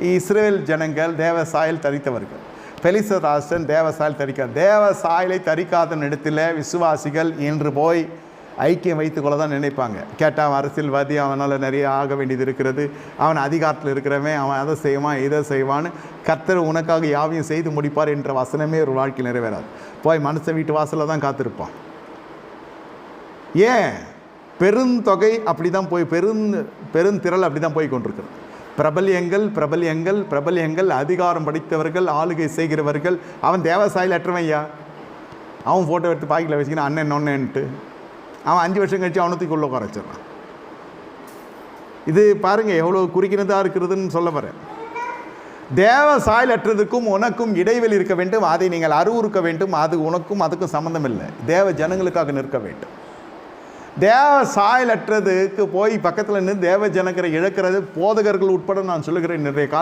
Israel ஜனங்கள் தேவ சாயல் தரித்தவர்கள். பெலிசராசன் தேவ சாயல் தரிக்க தேவ சாயலை தரிக்காத இடத்துல விசுவாசிகள் இன்று போய் ஐக்கியம் வைத்துக்கொள்ள தான் நினைப்பாங்க. கேட்டால் அவன் அரசியல்வாதி அவனால் நிறைய ஆக வேண்டியது இருக்கிறது. அவன் அதிகாரத்தில் இருக்கிறவன் அவன் அதை செய்வான் இதை செய்வான்னு கர்த்தர் உனக்காக யாவையும் செய்து முடிப்பார் என்ற வசனமே ஒரு வாழ்க்கையில் நிறைவேறாது. போய் மனுஷன் வீட்டு வாசலில் தான் காத்திருப்பான். ஏன்? பெருந்தொகை அப்படி தான் போய் பெருந் பெருந்திரள் அப்படி தான் போய் கொண்டிருக்கிறது. பிரபல்யங்கள் பிரபல்யங்கள் பிரபல்யங்கள் அதிகாரம் படைத்தவர்கள் ஆளுகை செய்கிறவர்கள். அவன் தேவசாயில் அற்றவன் ஐயா. அவன் ஃபோட்டோ எடுத்து பாக்கில் வச்சுக்கினா அண்ணன் ஒன்னுன்ட்டு அவன் அஞ்சு வருஷம் கழிச்சு அவனத்துக்கு உள்ள குறைச்சிடறான் இது பாருங்கள் எவ்வளோ குறிக்கினதாக இருக்கிறதுன்னு சொல்ல வரேன். தேவ சாயலற்றதுக்கும் உனக்கும் இடைவெளி இருக்க வேண்டும். அதை நீங்கள் அறிவுறுக்க வேண்டும். அது உனக்கும் அதுக்கும் சம்மந்தம் இல்லை. தேவ ஜனங்களுக்காக நிற்க வேண்டும். தேவ சாயலற்றதுக்கு போய் பக்கத்தில் நின்று தேவ ஜனக்கரை இழக்கிறது போதகர்கள் உட்பட நான் சொல்லுகிறேன் நிறைய